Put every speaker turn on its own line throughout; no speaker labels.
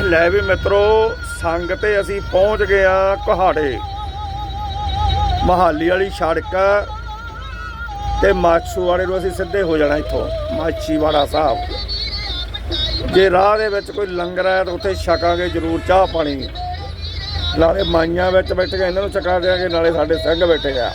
ਲੈ ਵੀ ਮਿੱਤਰੋ, ਸੰਗ ਤੇ ਅਸੀਂ ਪਹੁੰਚ ਗਏ ਆ ਕੁਹਾੜੇ। ਮਹਾਲੀ ਵਾਲੀ ਸੜਕ ਤੇ ਮਾਛੂ ਵਾਲੇ ਨੂੰ ਅਸੀਂ ਸਿੱਧੇ ਹੋ ਜਾਣਾ ਇੱਥੋਂ, ਮਾਛੀਵਾੜਾ ਸਾਹਿਬ। ਜੇ ਰਾਹ ਦੇ ਵਿੱਚ ਕੋਈ ਲੰਗਰ ਹੈ ਤਾਂ ਉੱਥੇ ਛਕਾਂਗੇ ਜ਼ਰੂਰ ਚਾਹ ਪਾਣੀ। ਨਾਲੇ ਮਾਈਆਂ ਵਿੱਚ ਬੈਠ ਕੇ ਇਹਨਾਂ ਨੂੰ ਛਕਾ ਦਿਆਂਗੇ, ਨਾਲੇ ਸਾਡੇ ਸਿੰਘ ਬੈਠੇ ਆ।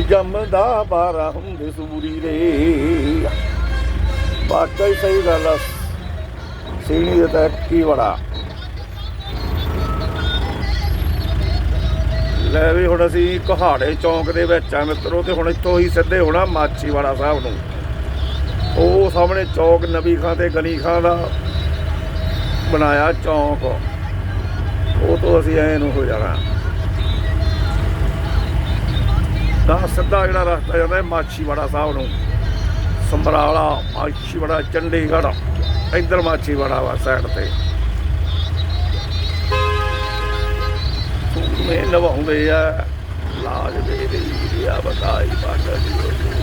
ਜੰਮਦਾ ਬਾਰਾ
ਹੁੰਦੇ ਸੂਰੀ ਦੇ ਵਾਕਈ ਸਹੀ ਗੱਲ ਆ, ਸੀਣੀ ਦੇ ਤਾਂ ਕੀ ਬੜਾ ਲੈ ਵੀ ਹੁਣ ਅਸੀਂ ਕੁਹਾੜੇ ਚੌਂਕ ਦੇ ਵਿੱਚ ਆ ਮਿੱਤਰੋ, ਤੇ ਹੁਣ ਇੱਥੋਂ ਹੀ ਸਿੱਧੇ ਹੋਣਾ ਮਾਛੀਵਾੜਾ ਸਾਹਿਬ ਨੂੰ। ਉਹ ਸਾਹਮਣੇ ਚੌਕ ਨਬੀ ਖਾਂ ਤੇ ਗਨੀ ਖਾਂ ਦਾ ਬਣਾਇਆ ਚੌਂਕ। ਉਹ ਤੋਂ ਅਸੀਂ ਐ ਨੂੰ ਹੋ ਜਾਣਾ। ਦਾ ਸਿੱਧਾ ਜਿਹੜਾ ਰਸਤਾ ਜਾਂਦਾ ਹੈ ਮਾਛੀਵਾੜਾ ਸਾਹਿਬ ਨੂੰ। ਸਮਰਾਲਾ ਮਾਛੀਵਾੜਾ, ਚੰਡੀਗੜ੍ਹ, ਇੱਧਰ ਮਾਛੀਵਾੜਾ ਵਾ ਸਾਈਡ ਤੇ। ਮੇ ਨਵਾਉਂਦੇ ਆ। ਲਾਜ ਦੇ ਦੇ ਆ, ਬਤਾਈ ਬਾਟਾ ਜੀ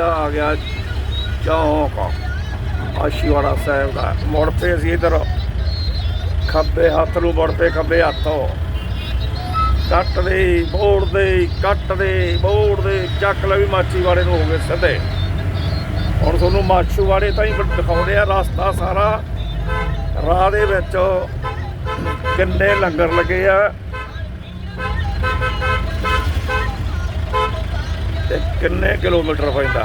ਆ ਆ ਗਿਆ ਚੌਂਕ। ਆਸ਼ੀਵਾੜਾ ਸਾਹਿਬ ਦਾ। ਮੁੜ ਪਏ ਅਸੀਂ ਇਧਰ ਖੱਬੇ ਹੱਥ ਨੂੰ ਮੁੜ ਪਏ ਖੱਬੇ ਹੱਥੋਂ। ਕੱਟ ਦੇ ਮੋੜ ਦੇ ਕੱਟ ਦੇ ਮੋੜ ਦੇ ਚੱਕ ਲੈ ਵੀ ਮਾਛੀਵਾੜੇ ਨੂੰ ਹੋ ਗਏ ਸਿੱਧੇ। ਹੁਣ ਤੁਹਾਨੂੰ ਮਾਛੂਵਾੜੇ ਤਾਂ ਹੀ ਦਿਖਾਉਂਦੇ ਆ, ਰਸਤਾ ਸਾਰਾ ਰਾਹ ਦੇ ਵਿੱਚ ਕਿੰਨੇ ਲੰਗਰ ਲੱਗੇ ਆ। ਤੇ ਕਿੰਨੇ ਕਿਲੋਮੀਟਰ ਪੈਂਦਾ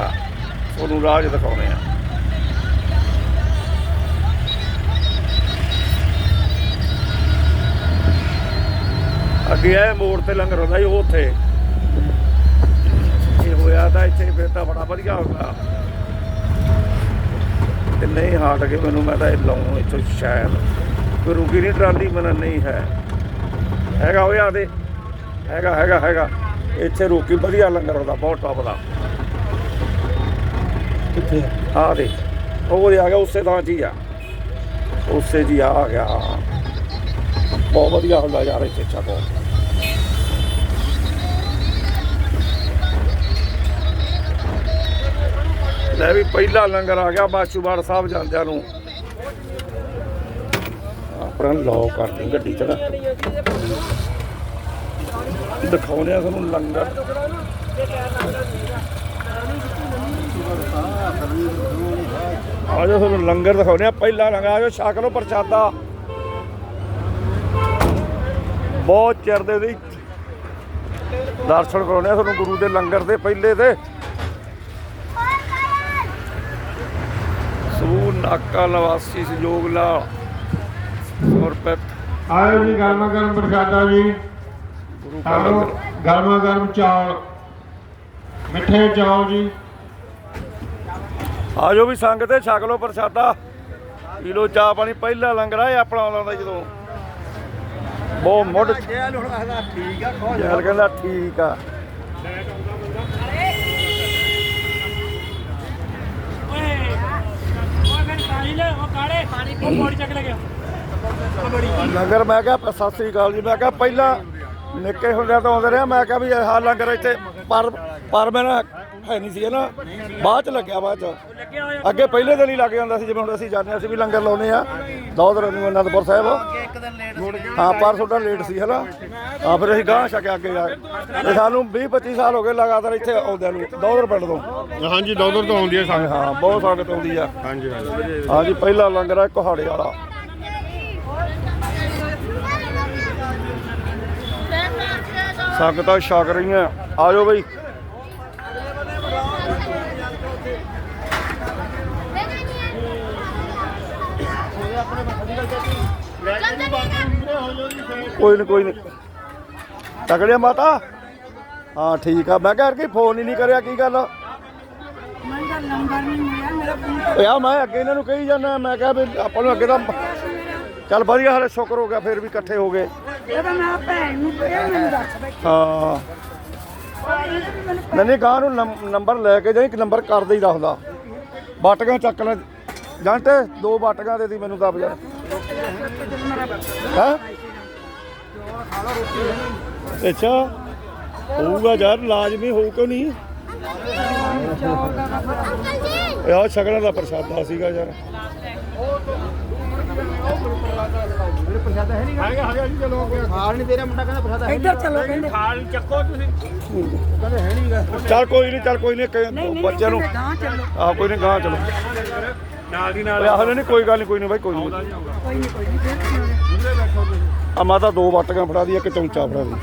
ਤੁਹਾਨੂੰ ਰਾਹ 'ਚ ਦਿਖਾਉਣੇ ਆ ਅੱਗੇ ਇਹ ਮੋੜ ਤੇ ਲੰਗਰ ਹੁੰਦਾ ਸੀ ਉਹ ਉੱਥੇ। ਇਹ ਹੋਇਆ ਤਾਂ ਇੱਥੇ ਫਿਰ ਤਾਂ ਬੜਾ ਵਧੀਆ ਹੁੰਦਾ। ਤੇ ਨਹੀਂ ਹਾਟ ਕੇ ਮੈਨੂੰ ਮੈਂ ਤਾਂ ਇਹ ਲਾਉਂ ਇੱਥੋਂ ਸ਼ਾਇਦ ਕੋਈ ਰੁਕੀ ਨਹੀਂ ਟਰਾਲੀ ਮੈਨੂੰ ਨਹੀਂ ਹੈ। ਹੈਗਾ ਹੋਇਆ ਤੇ ਹੈਗਾ ਹੈਗਾ ਹੈਗਾ। ਇੱਥੇ ਰੋਕੀ ਵਧੀਆ ਲੰਗਰ ਹੁੰਦਾ ਬਹੁਤ ਟੌਪ ਦਾ।
ਕਿੱਥੇ
ਆ? ਦੇ ਉਹ ਦੇ ਆ ਗਿਆ ਉਸੇ ਥਾਂ 'ਚ ਹੀ ਆ। ਉਸੇ ਜੀ ਆ ਗਿਆ। ਬਹੁਤ ਵਧੀਆ ਹੁੰਦਾ ਯਾਰ ਇੱਥੇ ਚੱਕੋ ਲੈ ਵੀ ਪਹਿਲਾ ਲੰਗਰ ਆ ਗਿਆ ਬਾਸ਼ੂਵਾੜ ਸਾਹਿਬ ਜਾਂਦਿਆਂ ਨੂੰ। ਆਪਣਾ ਲੋ ਕਰਦੀ ਗੱਡੀ ਚ ਨਾ। ਦਿਖਾਉਂਦੇ ਆ ਤੁਹਾਨੂੰ ਲੰਗਰ। ਆ ਜਾਓ ਤੁਹਾਨੂੰ ਲੰਗਰ ਦਿਖਾਉਂਦੇ ਆ। ਪਹਿਲਾ ਲੰਗਰ ਆ ਜਾਓ ਛਕ ਲਓ ਪ੍ਰਸ਼ਾਦਾ। ਬਹੁਤ ਚਿਰ ਦੇ ਦੀ ਦਰਸ਼ਨ ਕਰਾਉਂਦੇ ਆ ਤੁਹਾਨੂੰ ਗੁਰੂ ਦੇ ਲੰਗਰ ਦੇ ਪਹਿਲੇ ਤੇ। ਸੂ ਨਾਕਾ ਨਿਵਾਸੀ ਸਹਿਯੋਗ ਨਾਲ ਸਮਰਪਿਤ।
ਆਇਓ ਜੀ, ਗਰਮਾ ਗਰਮ ਪ੍ਰਸ਼ਾਦਾ ਜੀ। ਸਾਨੂੰ ਗਰਮਾ ਗਰਮ ਚੌਲ ਮਿੱਠੇ ਚੌਲ ਜੀ
ਆ ਜਾਓ ਵੀ ਸੰਗ ਤੇ ਛਕ ਲਓ ਪ੍ਰਸ਼ਾਦਾ ਪੀ ਲਓ ਚਾਹ ਪਾਣੀ ਪਹਿਲਾ ਲੰਗਰ ਆ ਇਹ ਆਪਣਾ ਆਉਂਦਾ ਜਦੋਂ ਬਹੁਤ ਮੁੱਢ
ਜੈਲ ਹੁਣ ਆਖਦਾ ਠੀਕ ਆ ਖੋ
ਜੈਲ ਕਹਿੰਦਾ ਠੀਕ ਆ ਲੰਗਰ ਮੈਂ ਕਿਹਾ ਸਤਿ ਸ੍ਰੀ ਅਕਾਲ ਜੀ ਮੈਂ ਕਿਹਾ ਪਹਿਲਾਂ ਨਿੱਕੇ ਹੁੰਦਿਆਂ ਤੋਂ ਆਉਂਦੇ ਰਿਹਾ ਮੈਂ ਕਿਹਾ ਵੀ ਆਹ ਲੰਗਰ ਇੱਥੇ। ਪਰ ਪਰ ਮੈਂ ਨਾ ਹੈ ਨਹੀਂ ਸੀ ਨਾ। ਬਾਅਦ ਚ ਲੱਗਿਆ ਬਾਅਦ ਚ। ਅੱਗੇ ਪਹਿਲੇ ਦਿਨ ਹੀ ਲੱਗ ਜਾਂਦਾ ਸੀ ਜਿਵੇਂ ਹੁਣ ਅਸੀਂ ਜਾਂਦੇ ਹਾਂ ਅਸੀਂ ਵੀ ਲੰਗਰ ਲਾਉਨੇ ਆ ਦੌਦਰ ਨੂੰ ਅਨੰਦਪੁਰ ਸਾਹਿਬ। ਹਾਂ ਪਰ ਤੁਹਾਡਾ ਲੇਟ ਸੀ ਹਨਾ? ਹਾਂ ਫਿਰ ਅਸੀਂ ਗਾਂਹ ਛਕਿਆ ਅੱਗੇ ਜਾ ਕੇ। ਤੇ ਸਾਨੂੰ 20 25 ਸਾਲ ਹੋ ਗਏ ਲਗਾਤਾਰ ਇੱਥੇ ਆਉਂਦਿਆਂ ਨੂੰ। ਦੌਦਰ ਪਿੰਡ ਤੋਂ।
ਹਾਂਜੀ ਦੌਦਰ ਤੋਂ ਆਉਂਦੀ ਹੈ
ਹਾਂ ਹਾਂ ਬਹੁਤ ਸੰਗਤ ਆਉਂਦੀ ਆ।
ਹਾਂਜੀ ਹਾਂਜੀ।
ਹਾਂਜੀ ਪਹਿਲਾ ਲੰਗਰ ਆ ਕੁਹਾੜੇ ਵਾਲਾ। ਸੰਗਤਾਂ ਛਕ ਰਹੀਆਂ। ਆ ਜਾਓ ਬਈ। ਕੋਈ ਨਹੀਂ ਕੋਈ ਨਹੀਂ ਤਕੜਿਆ ਮਾਤਾ? ਹਾਂ ਠੀਕ ਆ। ਮੈਂ ਕਿਹਾ ਕਿ ਫੋਨ ਹੀ ਨਹੀਂ ਕਰਿਆ ਕੀ ਗੱਲ
ਮੰਗਾ ਨੰਬਰ ਨਹੀਂ ਮਿਲਿਆ ਮੇਰਾ ਫੋਨ
ਓਏ ਆ ਮੈਂ ਅੱਗੇ ਇਹਨਾਂ ਨੂੰ ਕਹੀ ਜਾਂਦਾ ਮੈਂ ਕਿਹਾ ਵੀ ਆਪਾਂ ਨੂੰ ਅੱਗੇ ਤਾਂ ਚੱਲ ਵਧੀਆ ਹਲੇ ਸ਼ੁਕਰ ਹੋ ਗਿਆ ਫਿਰ ਵੀ ਇਕੱਠੇ ਹੋ ਗਏ।
ਇਹਦਾ ਮੈਂ ਭੈਣ ਨੂੰ ਕਿਹਾ ਮੈਨੂੰ ਦੱਸ ਬਈ।
ਹਾਂ। ਨਹੀਂ ਨਹੀਂ ਗਾਂ ਨੂੰ ਨੰਬਰ ਲੈ ਕੇ ਜਾਈ ਇੱਕ ਨੰਬਰ ਕਰਦੇ ਹੀ ਦੱਸਦਾ ਬਾਟੀਆਂ ਚੱਕ ਲੈ। ਜੰਟ ਦੋ ਬਾਟੀਆਂ ਦੇ ਦੀ ਮੈਨੂੰ ਦੱਬ ਜਾ। ਹਾਂ? ਅੱਛਾ। ਹੋਊਗਾ ਯਾਰ ਲਾਜ਼ਮੀ ਹੋਊ ਕਿਉਂ ਨਹੀਂ? ਇਹ ਆ ਸ਼ਗਨਾਂ ਦਾ ਪ੍ਰਸ਼ਾਦਾ ਸੀਗਾ ਯਾਰ।
ਹੈਗਾ ਹੈਗਾ ਜੀ ਚਲੋ ਕੋਈ
ਹਾਲ ਨਹੀਂ ਤੇਰਾ ਮੁੰਡਾ ਕਹਿੰਦਾ ਪ੍ਰਸ਼ਾਦਾ
ਇੱਧਰ ਚੱਲੋ ਕਹਿੰਦੇ
ਖਾਲ ਚੱਕੋ ਤੁਸੀਂ
ਕਹਿੰਦੇ ਹੈ ਨਹੀਂਗਾ
ਚੱਲ ਕੋਈ ਨਹੀਂ ਚੱਲ ਕੋਈ ਨਹੀਂ ਬੱਚਿਆਂ ਨੂੰ।
ਗਾਂ ਚੱਲੋ।
ਆ ਕੋਈ ਨਹੀਂ ਗਾਂ ਚਲੋ।
ਨਾਲ ਦੀ
ਓਏ
ਨਾਲ
ਆਹਲੇ ਨਹੀਂ ਕੋਈ ਗੱਲ ਨਹੀਂ ਕੋਈ ਨਹੀਂ ਬਾਈ ਕੋਈ ਨਹੀਂ
ਕੋਈ ਨਹੀਂ ਕੋਈ ਨਹੀਂ ਫੇਰ ਕੀ
ਆ ਮਾਤਾ ਦੋ ਬਾਟੀਆਂ ਫੜਾ ਦੀ ਇੱਕ ਚਮਚਾ ਫੜਾ ਦੀ।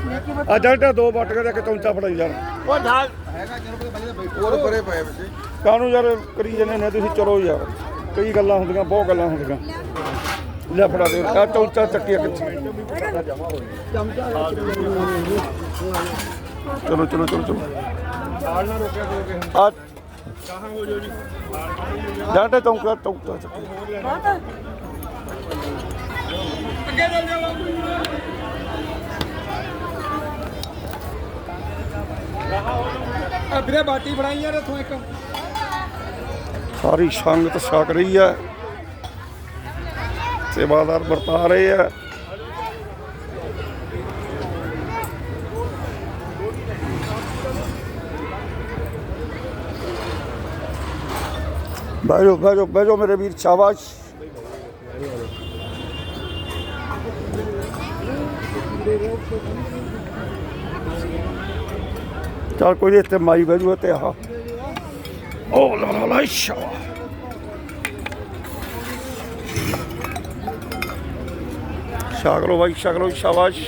ਆ ਜੰਟ ਦੋ ਬਾਟੀਆਂ ਦਾ ਇੱਕ ਚਮਚਾ ਫੜਾਈ ਯਾਰ
ਉਹ ਨਾਲ
ਹੈਗਾ ਚਲੋ ਹੋਰ ਪਰੇ ਪਏ ਬੱਚੇ
ਕਾਹਨੂੰ ਯਾਰ ਕਰੀ ਜਨੇ ਨੇ ਤੁਸੀਂ? ਚਲੋ ਯਾਰ ਕਈ ਗੱਲਾਂ ਹੁੰਦੀਆਂ ਬਹੁਤ ਗੱਲਾਂ ਹੁੰਦੀਆਂ। ਲੈ ਫੜਾ ਦੇ। ਆ ਚਮਚਾ ਚੱਕੀ ਇੱਕ ਚਲੋ ਚਲੋ ਚਲੋ ਚਲੋ।
ਨਾਲ ਨਾ ਰੋਕਿਆ ਕਰੋਗੇ
ਆ
ਕਹਾਂ ਹੋ ਜੋ ਜੀ
ਜੰਟ ਚੌਂਕਾ ਚੌਂਕਾ ਚੱਕੀ।
ਬਾਤ
ਆ ਵੀਰੇ ਬਾਟੀ ਫੜਾਈ ਯਾਰ ਇੱਥੋਂ ਇੱਕ।
ਸਾਰੀ ਸੰਗਤ ਛਕ ਰਹੀ ਹੈ ਸੇਵਾਦਾਰ ਵਰਤਾ ਰਹੇ ਆ ਬੈਜੋ ਬੈਜੋ ਬੈਜੋ ਮੇਰੇ ਵੀਰ ਸ਼ਾਬਾਸ਼ ਚਲ ਕੋਈ ਨੀ, ਇੱਥੇ ਮਾਈ ਬੈਜੂ ਤੇ ਆਹ ਓ ਲਾ ਲਾ ਲਾ ਸ਼ਾਬਾਸ਼ ਛਕ ਲਓ ਬਾਈ ਛਕ ਲਓ ਸ਼ਾਬਾਸ਼।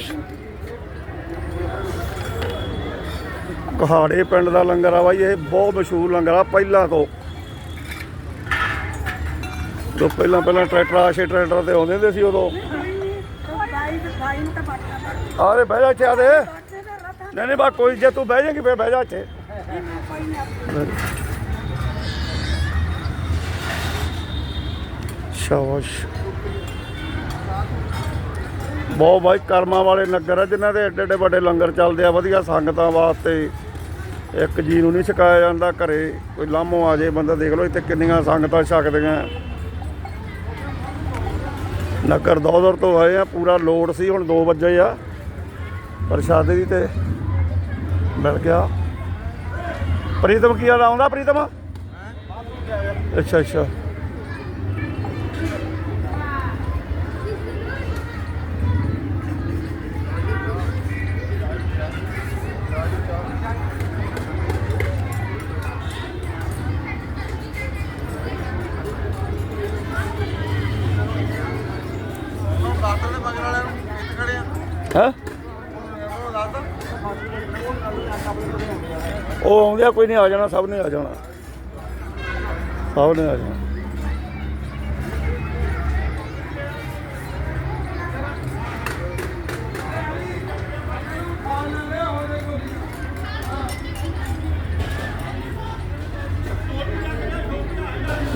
ਕਹਾੜੇ ਪਿੰਡ ਦਾ ਲੰਗਰ ਆ ਬਾਈ, ਇਹ ਬਹੁਤ ਮਸ਼ਹੂਰ ਲੰਗਰ ਆ, ਪਹਿਲਾਂ ਤੋਂ। ਜੋ ਪਹਿਲਾਂ ਪਹਿਲਾਂ ਟਰੈਕਟਰ ਆਸ਼ੇ ਟਰੈਕਟਰ ਤੇ ਆਉਂਦੇ ਹੁੰਦੇ ਸੀ ਉਦੋਂ। ਆਰੇ ਬਹਿ ਜਾ ਇੱਥੇ ਆ ਦੇ। ਨਹੀਂ ਨਹੀਂ, ਬਾ, ਕੋਈ ਜੇ ਤੂੰ ਬਹਿ ਜਾਏਗੀ, ਫੇਰ ਬਹਿ ਜਾ ਇੱਥੇ। ਸ਼ਾਬਾਸ਼। ਬਹੁਤ ਬਾਈ ਕਰਮਾਂ ਵਾਲੇ ਨਗਰ ਆ ਜਿਨ੍ਹਾਂ ਦੇ ਏਡੇ ਏਡੇ ਵੱਡੇ ਲੰਗਰ ਚੱਲਦੇ ਆ ਵਧੀਆ ਸੰਗਤਾਂ ਵਾਸਤੇ। ਇੱਕ ਜੀ ਨੂੰ ਨਹੀਂ ਛਕਾਇਆ ਜਾਂਦਾ ਘਰੇ ਕੋਈ ਲਾਮੋ ਆ ਜੇ ਬੰਦਾ ਦੇਖ ਲਓ ਇੱਥੇ ਕਿੰਨੀਆਂ ਸੰਗਤਾਂ ਛਕਦੀਆਂ। ਨਗਰ ਦੌਦਰ ਤੋਂ ਆਏ ਆ ਪੂਰਾ ਲੋਡ ਸੀ ਹੁਣ 2 ਵਜੇ ਆ। ਪ੍ਰਸ਼ਾਦੇ ਦੀ ਤੇ ਮਿਲ ਗਿਆ। ਪ੍ਰੀਤਮ ਕੀ ਹਾਲ? ਆਉਂਦਾ ਪ੍ਰੀਤਮ? ਅੱਛਾ ਅੱਛਾ।
ਉਹ
ਆਉਂਦੇ ਆ, ਕੋਈ ਨਹੀਂ ਆ ਜਾਣਾ, ਸਭ ਨੇ ਆ ਜਾਣਾ। ਸਭ ਨੇ ਆ ਜਾਣਾ।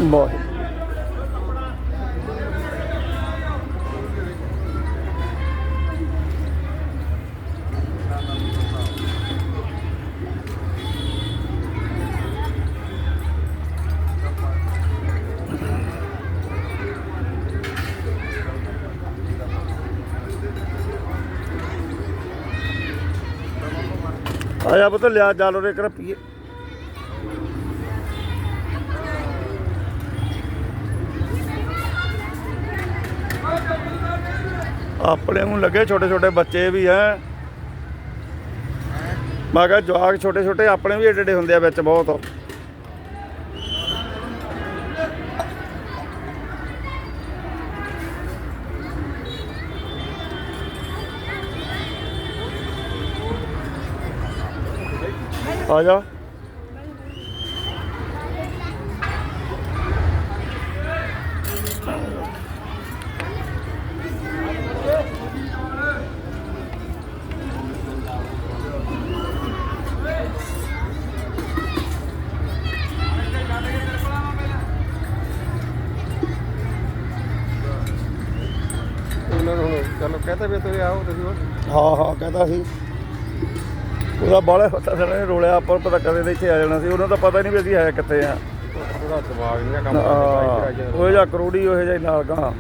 ਬਹੁਤ। ਆਇਆ ਪਤਾ, ਲਿਆ ਜਾ ਲੋ ਰੇ ਕਰ ਪੀਏ। ਆਪਣੇ ਨੂੰ ਲੱਗੇ ਛੋਟੇ ਛੋਟੇ ਬੱਚੇ ਵੀ ਹੈ ਮੈਂ ਕਿਹਾ ਜਵਾਕ ਛੋਟੇ ਛੋਟੇ ਆਪਣੇ ਵੀ ਏਡੇ ਏਡੇ ਹੁੰਦੇ ਆ ਵਿੱਚ ਬਹੁਤ। ਆ ਜਾ
ਉਹਨਾਂ ਨੂੰ ਚਲੋ ਕਹਤੇ ਵੀ ਤੁਸੀਂ ਆਓ ਤੁਸੀਂ ਉਹ
ਹਾਂ ਹਾਂ ਕਹਿੰਦਾ ਸੀ ਉਹਦਾ ਬਾਲੇ ਪਤਾ ਸਣੇ ਰੋਲਿਆ ਆਪਾਂ ਨੂੰ ਪਤਾ ਕਦੇ ਦੇ ਇੱਥੇ ਆ ਜਾਣਾ ਸੀ। ਉਹਨਾਂ ਦਾ ਪਤਾ ਨਹੀਂ ਵੀ ਅਸੀਂ ਹੈ ਕਿੱਥੇ ਆ।
ਉਹਦਾ ਦਿਮਾਗ ਨਹੀਂ ਕੰਮ ਕਰਦਾ
ਉਹ ਜਿਹਾ ਕਰੋੜੀ ਉਹ ਜਿਹਾ ਨਾਲ ਗਾ।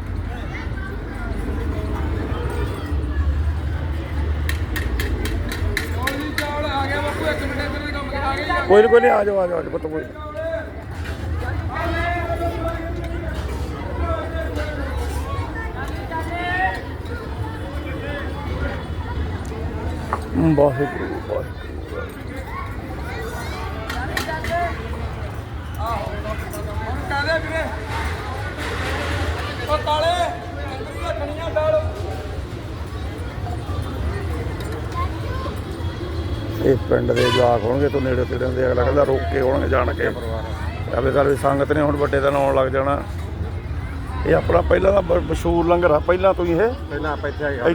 ਕੋਈ ਨੀ ਕੋਈ ਨਹੀਂ ਆ ਜਾਓ ਆ ਜਾਓ ਆ ਜਾਓ ਪੁੱਤ ਕੋਈ ਨੀ। ਵਾਹਿਗੁਰੂ ਵਾਹਿਗੁਰੂ। ਇਹ ਪਿੰਡ ਦੇ ਜਵਾਕ ਹੋਣਗੇ ਤੋਂ ਨੇੜੇ ਤੇੜੇ ਦੇ ਅਗਲਾ ਕਹਿੰਦਾ ਰੋਕ ਕੇ ਹੋਣਗੇ ਜਾਣ ਕੇ। ਅਵੇ ਗੱਲ ਵੀ ਸੰਗਤ ਨੇ ਹੁਣ ਵੱਡੇ ਦਿਨ ਆਉਣ ਲੱਗ ਜਾਣਾ। ਇਹ ਆਪਣਾ ਪਹਿਲਾਂ ਦਾ ਮਸ਼ਹੂਰ ਲੰਗਰ ਆ ਪਹਿਲਾਂ ਤੋਂ ਹੀ ਇਹ।
ਪਹਿਲਾਂ ਆਪਾਂ ਇੱਥੇ ਆ।